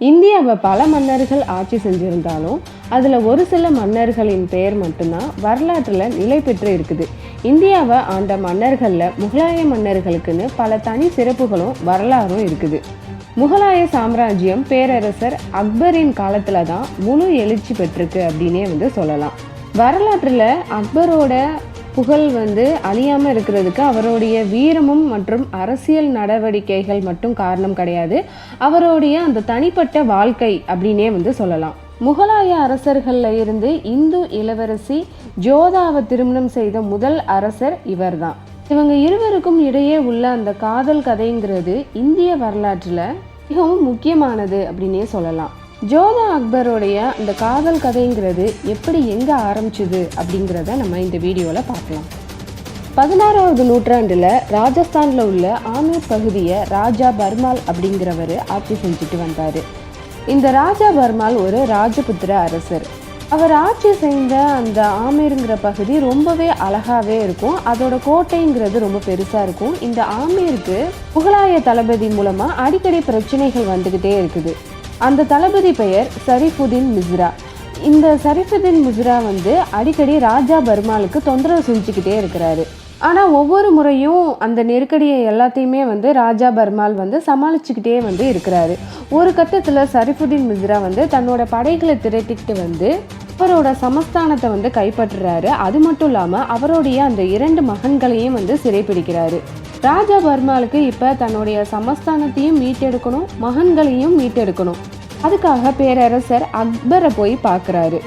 இந்தியாவை பல மன்னர்கள் ஆட்சி செஞ்சிருந்தாலும் அதில் ஒரு சில மன்னர்களின் பெயர் மட்டும்தான் வரலாற்றில் நிலை பெற்று இருக்குது. இந்தியாவை ஆண்ட மன்னர்களில் முகலாய மன்னர்களுக்குன்னு பல தனி சிறப்புகளும் வரலாறும் இருக்குது. முகலாய சாம்ராஜ்யம் பேரரசர் அக்பரின் காலத்தில் தான் முழு எழுச்சி பெற்றிருக்கு அப்படின்னே வந்து சொல்லலாம். வரலாற்றில் அக்பரோட புகழ் வந்து அழியாமல் இருக்கிறதுக்கு அவருடைய வீரமும் மற்றும் அரசியல் நடவடிக்கைகள் மட்டும் காரணம் கிடையாது. அவருடைய அந்த தனிப்பட்ட வாழ்க்கை அப்படின்னே வந்து சொல்லலாம். முகலாய அரசர்களில் இருந்து இந்து இளவரசி ஜோதாவை திருமணம் செய்த முதல் அரசர் இவர்தான். இவங்க இருவருக்கும் இடையே உள்ள அந்த காதல் கதைங்கிறது இந்திய வரலாற்றில் மிகவும் முக்கியமானது அப்படின்னே சொல்லலாம். ஜோதா அக்பருடைய அந்த காதல் கதைங்கிறது எப்படி எங்கே ஆரம்பிச்சுது அப்படிங்கிறத நம்ம இந்த வீடியோவில் பார்க்கலாம். பதினாறாவது நூற்றாண்டில் ராஜஸ்தானில் உள்ள ஆமீர் பகுதியை ராஜா பர்மால் அப்படிங்கிறவர் ஆட்சி செஞ்சுட்டு வந்தார். இந்த ராஜா பர்மால் ஒரு ராஜபுத்திர அரசர். அவர் ஆட்சி செய்த அந்த ஆமீருங்கிற பகுதி ரொம்பவே அழகாகவே இருக்கும். அதோட கோட்டைங்கிறது ரொம்ப பெருசாக இருக்கும். இந்த ஆமீருக்கு முகலாய தளபதி மூலமாக அடிக்கடி பிரச்சனைகள் வந்துக்கிட்டே இருக்குது. அந்த தளபதி பெயர் சரிஃபுதீன் மிஸ்ரா. இந்த சரிஃபுதீன் மிஸ்ரா வந்து அடிக்கடி ராஜா பர்மாலுக்கு தொந்தரவு செஞ்சுக்கிட்டே இருக்கிறாரு. ஆனால் ஒவ்வொரு முறையும் அந்த நெருக்கடியை எல்லாத்தையுமே வந்து ராஜா பர்மால் வந்து சமாளிச்சுக்கிட்டே வந்து இருக்கிறாரு. ஒரு கட்டத்தில் சரிஃபுதீன் மிஸ்ரா வந்து தன்னோட படைகளை திரட்டிக்கிட்டு வந்து அவரோட சமஸ்தானத்தை வந்து கைப்பற்றுறாரு. அது மட்டும் இல்லாமல் அவருடைய அந்த இரண்டு மகன்களையும் வந்து சிறைப்பிடிக்கிறாரு ராஜா பர்மாலுக்கு இப்போ தன்னுடைய சமஸ்தானத்தையும் மீட்டெடுக்கணும் மகன்களையும் மீட்டெடுக்கணும். அதுக்காக பேரரசர் அக்பரை போய் பார்க்குறாரு.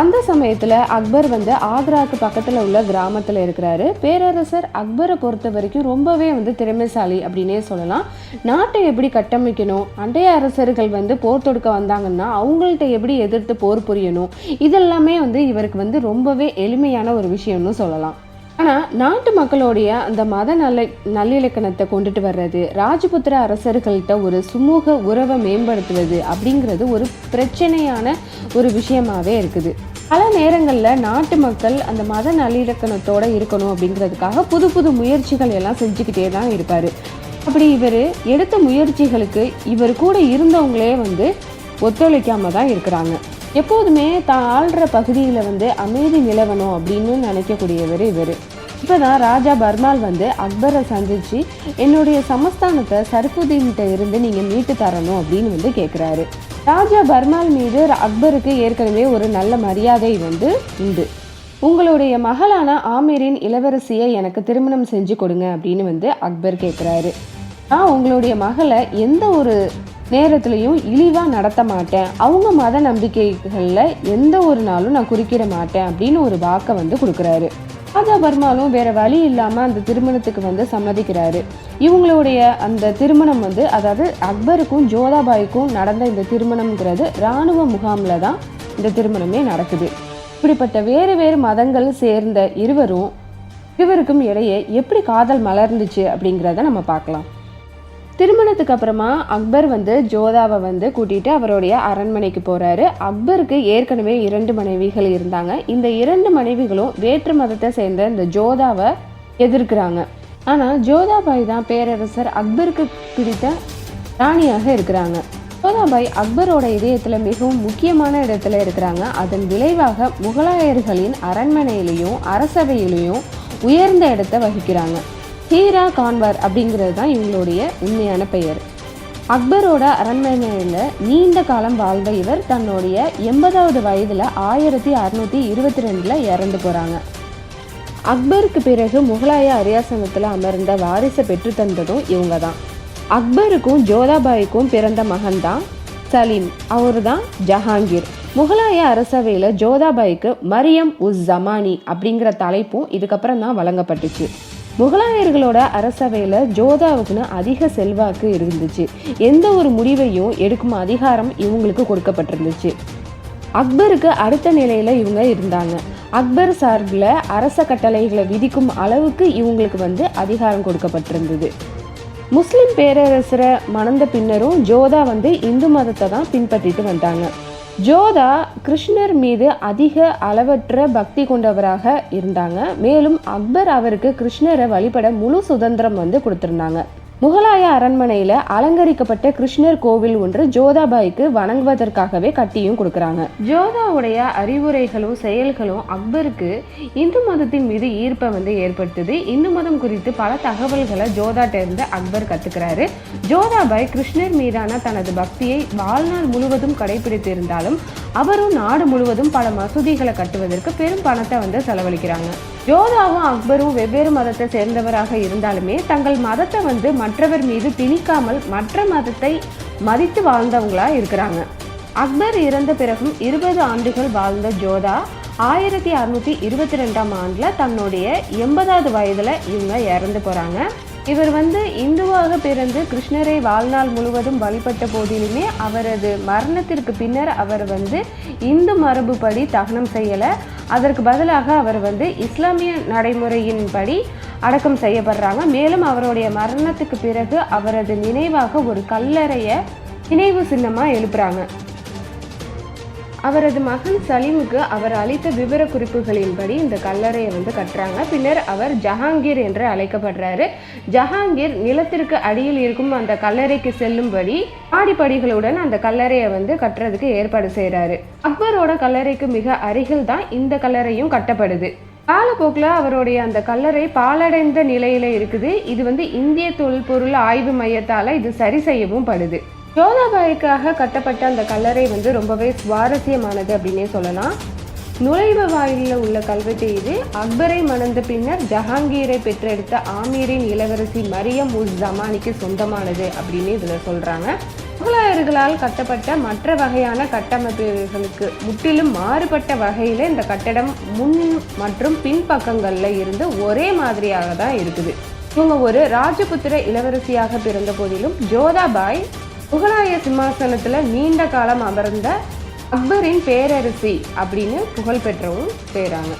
அந்த சமயத்தில் அக்பர் வந்து ஆக்ராக்கு பக்கத்தில் உள்ள கிராமத்தில் இருக்கிறாரு. பேரரசர் அக்பரை பொறுத்த வரைக்கும் ரொம்பவே வந்து திறமைசாலி அப்படின்னே சொல்லலாம். நாட்டை எப்படி கட்டமைக்கணும் அண்டைய அரசர்கள் வந்து போர் தொடுக்க வந்தாங்கன்னா அவங்கள்ட்ட எப்படி எதிர்த்து போர் புரியணும் இதெல்லாமே வந்து இவருக்கு வந்து ரொம்பவே எளிமையான ஒரு விஷயம்னு சொல்லலாம். ஆனால் நாட்டு மக்களுடைய அந்த மத நல்ல நல்லிலக்கணத்தை கொண்டுட்டு வர்றது ராஜபுத்திர அரசர்கள்ட்ட ஒரு சுமூக உறவை மேம்படுத்துவது அப்படிங்கிறது ஒரு பிரச்சனையான ஒரு விஷயமாகவே இருக்குது. பல நேரங்களில் நாட்டு மக்கள் அந்த மத நல்லிலக்கணத்தோடு இருக்கணும் அப்படிங்கிறதுக்காக புது புது முயற்சிகள் எல்லாம் செஞ்சுக்கிட்டே தான் இருப்பார். அப்படி இவர் எடுத்த முயற்சிகளுக்கு இவர் கூட இருந்தவங்களே வந்து ஒத்துழைக்காம தான் இருக்கிறாங்க. எப்போதுமே தான் ஆள்ற பகுதியில் வந்து அமைதி நிலவணும் அப்படின்னு நினைக்கக்கூடியவர் இவர். இப்போ தான் ராஜா பர்மால் வந்து அக்பரை சந்திச்சு என்னுடைய சமஸ்தானத்தை சர்ஃபுதீன்கிட்ட இருந்து நீங்கள் மீட்டு தரணும் அப்படின்னு வந்து கேட்குறாரு ராஜா பர்மால் மீது அக்பருக்கு ஏற்கனவே ஒரு நல்ல மரியாதை வந்து உண்டு. உங்களுடைய மகளான ஆமீரின் இளவரசியை எனக்கு திருமணம் செஞ்சு கொடுங்க அப்படின்னு வந்து அக்பர் கேட்குறாரு நான் உங்களுடைய மகளை எந்த ஒரு நேரத்துலையும் இழிவாக நடத்த மாட்டேன். அவங்க மத நம்பிக்கைகளில் எந்த ஒரு நாளும் நான் குறுக்கிட மாட்டேன் அப்படின்னு ஒரு வாக்கை வந்து கொடுக்குறாரு. ராஜா பர்மாலும் வேற வழி இல்லாமல் அந்த திருமணத்துக்கு வந்து சம்மதிக்கிறாரு. இவங்களுடைய அந்த திருமணம் வந்து அதாவது அக்பருக்கும் ஜோதாபாய்க்கும் நடந்த இந்த திருமணம்ங்கிறது இராணுவ முகாமில் தான் இந்த திருமணமே நடக்குது. இப்படிப்பட்ட வேறு வேறு மதங்கள் சேர்ந்த இருவரும் இருவருக்கும் இடையே எப்படி காதல் மலர்ந்துச்சு அப்படிங்கிறத நம்ம பார்க்கலாம். திருமணத்துக்கு அப்புறமா அக்பர் வந்து ஜோதாவை வந்து கூட்டிகிட்டு அவருடைய அரண்மனைக்கு போகிறாரு அக்பருக்கு ஏற்கனவே இரண்டு மனைவிகள் இருந்தாங்க. இந்த இரண்டு மனைவிகளும் வேற்று மதத்தை சேர்ந்த இந்த ஜோதாவை எதிர்க்கிறாங்க. ஆனால் ஜோதாபாய் தான் பேரரசர் அக்பருக்கு பிடித்த ராணியாக இருக்கிறாங்க. ஜோதாபாய் அக்பரோட இதயத்தில் மிகவும் முக்கியமான இடத்துல இருக்கிறாங்க. அதன் விளைவாக முகலாயர்களின் அரண்மனையிலையும் அரசவையிலையும் உயர்ந்த இடத்தை வகிக்கிறாங்க. ஹீரா கான்வார் அப்படிங்கிறது தான் இவங்களுடைய உண்மையான பெயர். அக்பரோட அரண்மனையில் நீண்ட காலம் வாழ்ந்த இவர் தன்னுடைய எண்பதாவது வயதில் ஆயிரத்தி அறுநூற்றி இருபத்தி ரெண்டில் இறந்து போகிறாங்க அக்பருக்கு பிறகு முகலாய அரியாசனத்தில் அமர்ந்த வாரிசை பெற்று தந்ததும் இவங்க தான். அக்பருக்கும் ஜோதாபாய்க்கும் பிறந்த மகன் தான் சலீம். அவர் தான் ஜஹாங்கீர். முகலாய அரசவையில் ஜோதாபாய்க்கு மரியம் உஸ் ஜமானி அப்படிங்கிற தலைப்பும் இதுக்கப்புறம் தான் வழங்கப்பட்டுச்சு. முகலாயர்களோட அரசவையில் ஜோதாவுக்குன்னு அதிக செல்வாக்கு இருந்துச்சு. எந்த ஒரு முடிவையும் எடுக்கும் அதிகாரம் இவங்களுக்கு கொடுக்கப்பட்டிருந்துச்சு. அக்பருக்கு அடுத்த நிலையில் இவங்க இருந்தாங்க. அக்பர் சார்பில் அரச கட்டளைகளை விதிக்கும் அளவுக்கு இவங்களுக்கு வந்து அதிகாரம் கொடுக்கப்பட்டிருந்தது. முஸ்லிம் பேரரசரை மணந்த பின்னரும் ஜோதா வந்து இந்து மதத்தை தான் பின்பற்றிட்டு வந்தாங்க. ஜோதா கிருஷ்ணர் மீது அதிக அளவற்ற பக்தி கொண்டவராக இருந்தாங்க. மேலும் அக்பர் அவருக்கு கிருஷ்ணரை வழிபட முழு சுதந்திரம் வந்து கொடுத்துருந்தாங்க. முகலாய அரண்மனையில் அலங்கரிக்கப்பட்ட கிருஷ்ணர் கோவில் ஒன்று ஜோதாபாய்க்கு வணங்குவதற்காகவே கட்டியும் கொடுக்குறாங்க. ஜோதாவுடைய அறிவுரைகளும் செயல்களும் அக்பருக்கு இந்து மதத்தின் மீது ஈர்ப்பை வந்து ஏற்படுத்துது. இந்து மதம் குறித்து பல தகவல்களை ஜோதாட்ட இருந்து அக்பர் கற்றுக்கிறாரு ஜோதாபாய் கிருஷ்ணர் மீதான தனது பக்தியை வாழ்நாள் முழுவதும் கடைபிடித்திருந்தாலும் அவரும் நாடு முழுவதும் பல மசூதிகளை கட்டுவதற்கு பெரும் பணத்தை வந்து செலவழிக்கிறாங்க. ஜோதாவும் அக்பரும் வெவ்வேறு மதத்தை சேர்ந்தவராக இருந்தாலுமே தங்கள் மதத்தை வந்து மற்றவர் மீது திணிக்காமல் மற்ற மதத்தை மதித்து வாழ்ந்தவங்களா இருக்கிறாங்க. அக்பர் இறந்த பிறகும் இருபது ஆண்டுகள் வாழ்ந்த ஜோதா ஆயிரத்தி அறுநூத்தி இருபத்தி ரெண்டாம் ஆண்டில் தன்னுடைய எண்பதாவது வயதில் இவங்க இறந்து போகிறாங்க இவர் வந்து இந்துவாக பிறந்து கிருஷ்ணரை வாழ்நாள் முழுவதும் வழிபட்ட போதிலுமே அவரது மரணத்திற்கு பின்னர் அவர் வந்து இந்து மரபுப்படி தகனம் செய்யலை. அதற்கு பதிலாக அவர் வந்து இஸ்லாமிய நடைமுறையின்படி அடக்கம் செய்யப்படுறாங்க. மேலும் அவருடைய மரணத்துக்கு பிறகு அவரது நினைவாக ஒரு கல்லறையை நினைவு சின்னமாக எழுப்புறாங்க. அவரது மகன் சலீமுக்கு அவர் அளித்த விவர குறிப்புகளின்படி இந்த கல்லறையை வந்து கட்டுறாங்க. பின்னர் அவர் ஜஹாங்கீர் என்று அழைக்கப்படுறாரு. ஜஹாங்கீர் நிலத்திற்கு அடியில் இருக்கும் அந்த கல்லறைக்கு செல்லும்படி ஆடிப்படிகளுடன் அந்த கல்லறையை வந்து கட்டுறதுக்கு ஏற்பாடு செய்கிறாரு அக்பரோட கல்லறைக்கு மிக அருகில் தான் இந்த கல்லறையும் கட்டப்படுது. காலப்போக்கில் அவருடைய அந்த கல்லறை பாலடைந்த நிலையில இருக்குது. இது வந்து இந்திய தொல்பொருள் ஆய்வு மையத்தால் இது சரி செய்யவும் படுது. யோதாபாய்க்காக கட்டப்பட்ட அந்த கல்லறை வந்து ரொம்பவே சுவாரஸ்யமானது அப்படின்னே சொல்லலாம். நுழைவு வாயிலில் உள்ள கல்வெட்டு இது. அக்பரை மணந்த பின்னர் ஜஹாங்கீரை பெற்றெடுத்த ஆமீரின் இளவரசி மரியம் உஸ் ஜமானிக்கு சொந்தமானது அப்படின்னு இதில் சொல்கிறாங்க முகலாயர்களால் கட்டப்பட்ட மற்ற வகையான கட்டமைப்புகளுக்கு முற்றிலும் மாறுபட்ட வகையில் இந்த கட்டடம் முன் மற்றும் பின்பக்கங்களில் இருந்து ஒரே மாதிரியாக தான் இருக்குது. இவங்க ஒரு ராஜபுத்திர இளவரசியாக பிறந்த போதிலும் ஜோதாபாய் முகலாய சிம்மாசனத்தில் நீண்ட காலம் அமர்ந்த அக்பரின் பேரரசி அப்படின்னு புகழ் பெற்றவும் செய்கிறாங்க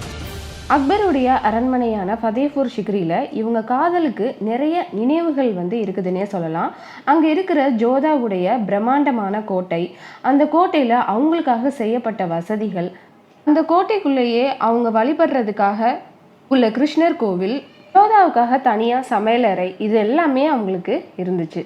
அக்பருடைய அரண்மனையான ஃபதேபூர் ஷிக்ரியில் இவங்க காதலுக்கு நிறைய நினைவுகள் வந்து இருக்குதுன்னே சொல்லலாம். அங்கே இருக்கிற ஜோதாவுடைய பிரம்மாண்டமான கோட்டை அந்த கோட்டையில் அவங்களுக்காக செய்யப்பட்ட வசதிகள் அந்த கோட்டைக்குள்ளேயே அவங்க வழிபடுறதுக்காக உள்ள கிருஷ்ணர் கோவில் ஜோதாவுக்காக தனியாக சமையலறை இது எல்லாமே அவங்களுக்கு இருந்துச்சு.